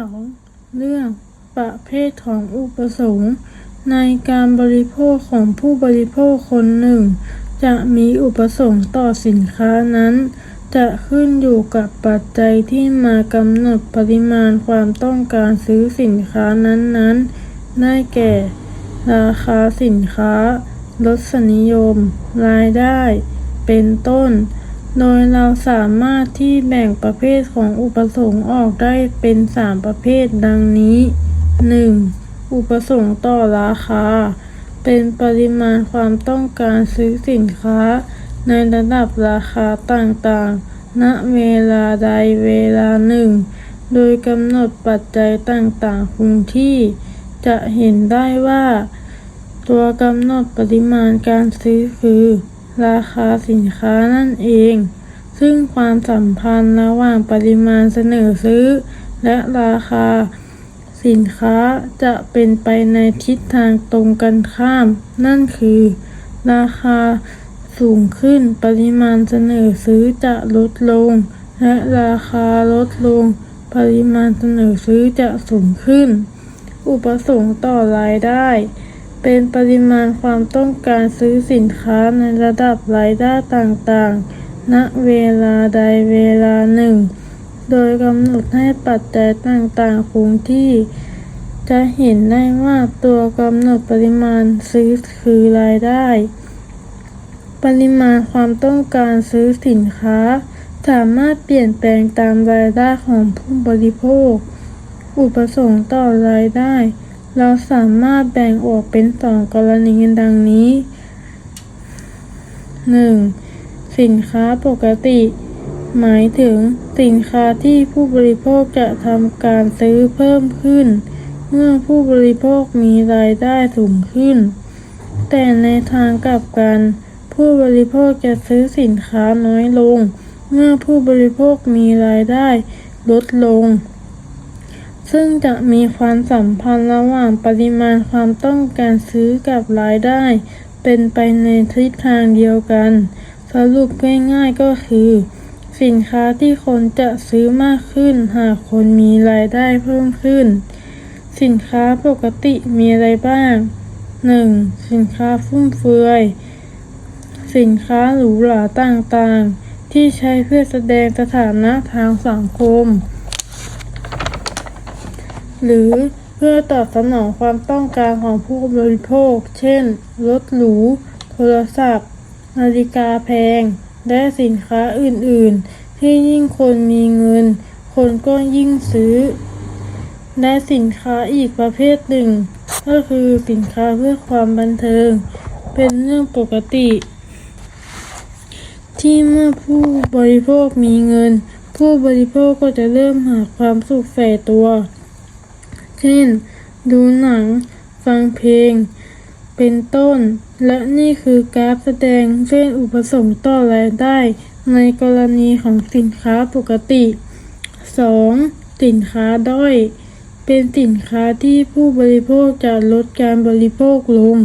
สองเรื่องประเภทของอุปสงค์ในการบริโภคของผู้บริโภคคนหนึ่ง จะมีอุปสงค์ต่อสินค้านั้น จะขึ้นอยู่กับปัจจัยที่มากำหนดปริมาณความต้องการซื้อสินค้านั้นๆ ได้แก่ ราคาสินค้ารสนิยม รายได้ เป็นต้น โดยเราสามารถที่แบ่งประเภทของอุปสงค์ออกได้เป็น 3 ประเภทดังนี้ 1. อุปสงค์ต่อราคา เป็นปริมาณความต้องการซื้อสินค้า ในระดับราคาต่างๆ ณ เวลาใดเวลาหนึ่ง โดยกำหนดปัจจัยต่างๆ คงที่ จะเห็นได้ว่า ตัวกำหนดปริมาณการซื้อคือ ราคาสินค้านั่นเอง ซึ่งความสัมพันธ์ระหว่างปริมาณเสนอซื้อ และราคาสินค้าจะเป็นไปในทิศทางตรงกันข้าม นั่นคือ ราคาสูงขึ้นปริมาณเสนอซื้อจะลดลง และราคาลดลง ปริมาณเสนอซื้อจะสูงขึ้น อุปสงค์ต่อรายได้ เป็นปริมาณความต้องการซื้อสินค้าในระดับรายได้ต่างๆ ณ เวลาใดเวลาหนึ่ง โดยกำหนดให้ปัจจัยต่างๆคงที่ จะเห็นได้ว่าตัวกำหนดปริมาณซื้อคือรายได้ ปริมาณความต้องการซื้อสินค้า สามารถเปลี่ยนแปลงตามรายได้ของผู้บริโภค อุปสงค์ต่อรายได้ เราสามารถแบ่งออกเป็นสองกรณีดังนี้ 1. สินค้าปกติ หมายถึงสินค้าที่ผู้บริโภคจะทำการซื้อเพิ่มขึ้น เมื่อผู้บริโภคมีรายได้สูงขึ้น แต่ในทางกลับกัน ผู้บริโภคจะซื้อสินค้าน้อยลง เมื่อผู้บริโภคมีรายได้ลดลง ซึ่งจะมีความสัมพันธ์ระหว่างปริมาณความต้องการซื้อกับรายได้ เป็นไปในทิศทางเดียวกัน สรุปง่ายๆก็คือ สินค้าที่คนจะซื้อมากขึ้น หากคนมีรายได้เพิ่มขึ้น สินค้าปกติมีอะไรบ้าง 1. สินค้าฟุ่มเฟือย สินค้าหรูหราต่างๆ ที่ใช้เพื่อแสดงสถานะทางสังคม หรือเพื่อตอบสนองความต้องการของผู้บริโภค เช่น รถหรู โทรศัพท์ นาฬิกาแพง และสินค้าอื่น ๆ ที่ยิ่งคนมีเงิน คนก็ยิ่งซื้อ และสินค้าอีกประเภทหนึ่ง ก็คือสินค้าเพื่อความบันเทิง เป็นเรื่องปกติ ที่เมื่อผู้บริโภคมีเงิน ผู้บริโภคก็จะเริ่มหาความสุขใส่ตัว เช่น ดูหนัง ฟังเพลง เป็นต้น และนี่คือกราฟแสดงเส้นอุปสงค์ต่อรายได้ ในกรณีของสินค้าปกติ 2. สินค้าด้อย เป็นสินค้าที่ผู้บริโภคจะลดการบริโภคลง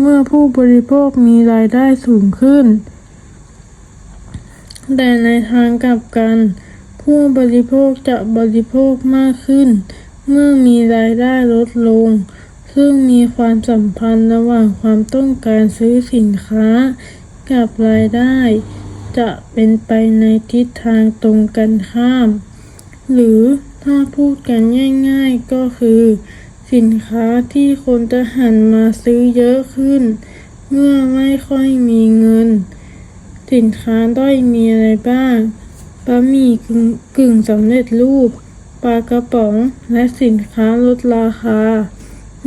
เมื่อผู้บริโภคมีรายได้สูงขึ้น แต่ในทางกลับกัน ผู้บริโภคจะบริโภคมากขึ้น เมื่อมีรายได้ลดลง ซึ่งมีความสัมพันธ์ระหว่างความต้องการซื้อสินค้า กับรายได้ จะเป็นไปในทิศทางตรงกันข้าม หรือถ้าพูดกันง่ายๆก็คือ สินค้าที่คนจะหันมาซื้อเยอะขึ้น เมื่อไม่ค่อยมีเงิน สินค้าด้อยมีอะไรบ้างบะหมี่กึ่งสำเร็จรูป ลากระป๋อง และสินค้าลดราคา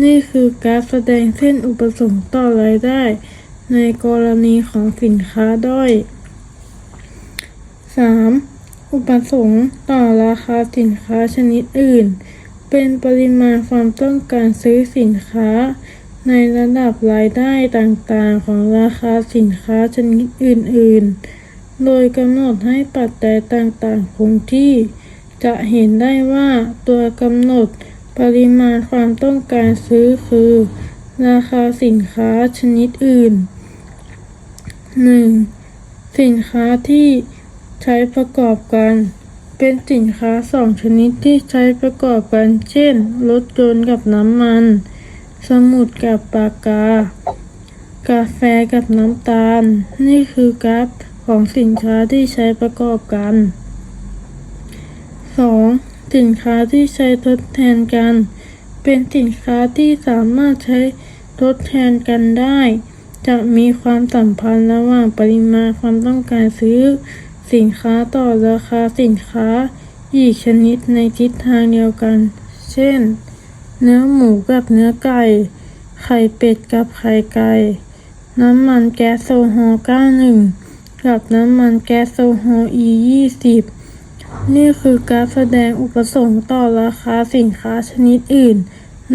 นี่คือการแสดงเส้นอุปสงค์ต่อรายได้ ในกรณีของสินค้าด้อย 3. อุปสงค์ต่อราคาสินค้าชนิดอื่น เป็นปริมาณความต้องการซื้อสินค้า ในระดับรายได้ต่างๆ ของราคาสินค้าชนิดอื่น ๆ โดยกำหนดให้ปัจจัยต่างๆคงที่ จะเห็นได้ว่าตัวกำหนดปริมาณความต้องการซื้อคือ ราคาสินค้าชนิดอื่น 1. สินค้าที่ใช้ประกอบกัน เป็นสินค้าสองชนิดที่ใช้ประกอบกัน เช่น รถยนต์กับน้ำมัน สมุดกับปากกา กาแฟกับน้ำตาล นี่คือกราฟของสินค้าที่ใช้ประกอบกัน สินค้าที่ใช้ทดแทนกัน เป็นสินค้าที่สามารถใช้ทดแทนกันได้ จะมีความสัมพันธ์ระหว่างปริมาณความต้องการซื้อ สินค้าต่อราคาสินค้า อีกชนิดในทิศทางเดียวกัน เช่น เนื้อหมูกับเนื้อไก่ ไข่เป็ดกับไข่ไก่ น้ำมันแก๊สโซฮอล์91 กับน้ำมันแก๊สโซฮอล์ E20 นี่คือการแสดงอุปสงค์ต่อราคาสินค้าชนิดอื่น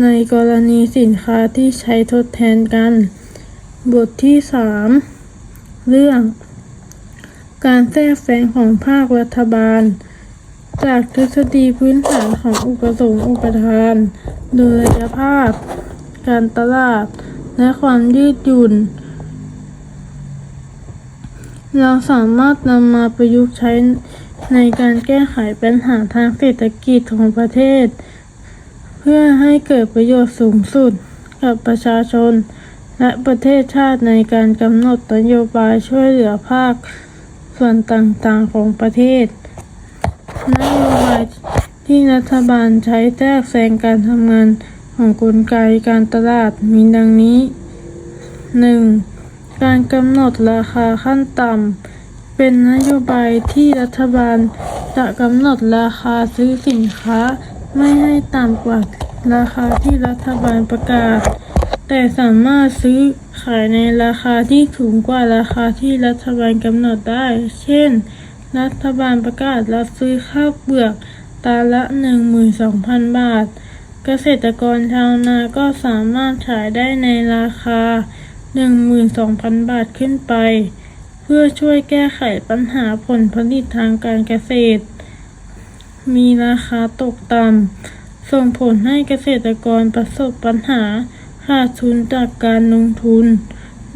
ในกรณีสินค้าที่ใช้ทดแทนกัน บทที่ 3 เรื่อง การแทรกแซงของภาครัฐบาล จากทฤษฎีพื้นฐานของอุปสงค์อุปทานโดยระยภาพ การตลาด และความยืดหยุ่นเราสามารถนำมาประยุกต์ใช้ ในการแก้ไขปัญหาทางเศรษฐกิจของประเทศ เพื่อให้เกิดประโยชน์สูงสุดกับประชาชน และประเทศชาติในการกำหนดนโยบายช่วยเหลือภาค ส่วนต่างๆของประเทศนโยบายที่รัฐบาลใช้แทรกแซงการทำงานของกลไกการตลาดมีดังนี้ 1. การกำหนดราคาขั้นต่ำ เป็นนโยบายที่รัฐบาลจะกำหนดราคาซื้อสินค้าไม่ให้ต่ำกว่าราคาที่รัฐบาลประกาศ แต่สามารถซื้อขายในราคาที่สูงกว่าราคาที่รัฐบาลกำหนดได้ เช่น รัฐบาลประกาศรับซื้อข้าวเปลือกตันละ 12,000 บาท เกษตรกรชาวนาก็สามารถขายได้ในราคา 12,000 บาทขึ้นไป เพื่อช่วยแก้ไขปัญหาผลผลิตทางการเกษตร มีราคาตกต่ำ ส่งผลให้เกษตรกรประสบปัญหาขาดทุนจากการลงทุน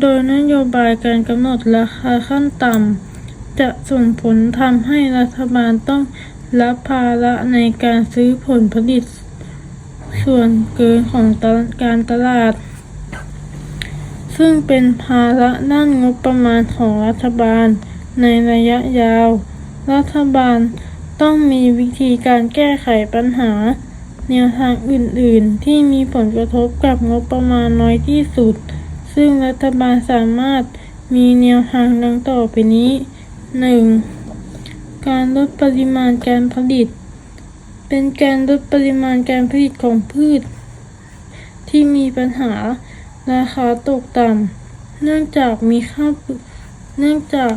โดยนโยบายการกำหนดราคาขั้นต่ำ จะส่งผลทำให้รัฐบาลต้องรับภาระในการซื้อผลผลิต ส่วนเกินของตลาดการตลาด ซึ่งเป็นภาระด้านงบประมาณของรัฐบาลในระยะยาว รัฐบาลต้องมีวิธีการแก้ไขปัญหา แนวทางอื่นๆ ที่มีผลกระทบกับงบประมาณน้อยที่สุด ซึ่งรัฐบาลสามารถมีแนวทางดังต่อไปนี้ 1. การลดปริมาณการผลิต เป็นการลดปริมาณการผลิตของพืช ที่มีปัญหา ราคาตกต่ำเนื่องจากมีข้าวเปลือกเนื่องจาก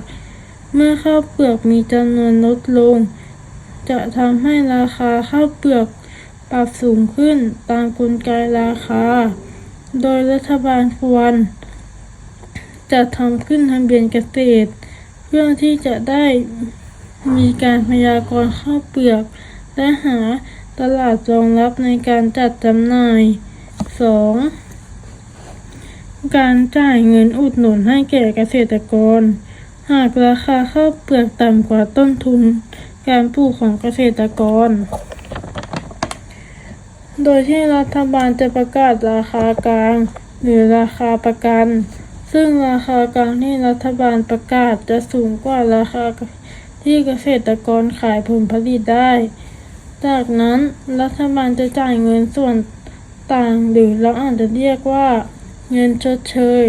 เมื่อข้าวเปลือกมีจำนวนลดลง จะทำให้ราคาข้าวเปลือกปรับสูงขึ้นตามกลไกราคา โดยรัฐบาลควรจะทำขึ้นทะเบียนเกษตร เพื่อที่จะได้มีการพยากรณ์ข้าวเปลือก และหาตลาดรองรับในการจัดจำหน่าย 2. การจ่ายเงินอุดหนุนให้แก่เกษตรกร หากราคาข้าวเปลือกต่ำกว่าต้นทุน การปลูกของเกษตรกร โดยที่รัฐบาลจะประกาศราคากลาง หรือราคาประกัน ซึ่งราคากลางที่รัฐบาลประกาศจะสูงกว่าราคาที่เกษตรกรขายผลผลิตได้ จากนั้นรัฐบาลจะจ่ายเงินส่วนต่างหรือเราอาจจะเรียกว่า เงินชดเชย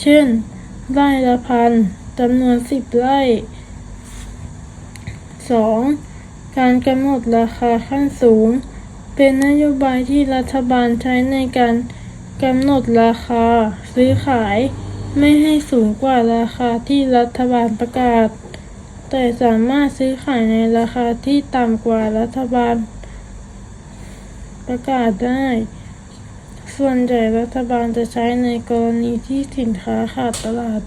เช่น ไร่ละพันจำนวนสิบไร่ 2. การกำหนดราคาขั้นสูง เป็นนโยบายที่รัฐบาลใช้ในการกำหนดราคา ซื้อขาย ไม่ให้สูงกว่าราคาที่รัฐบาลประกาศ แต่สามารถซื้อขายในราคาที่ต่ำกว่ารัฐบาลประกาศได้ ส่วนใหญ่รัฐบาลจะใช้ในกรณีที่สินค้าขาดตลาด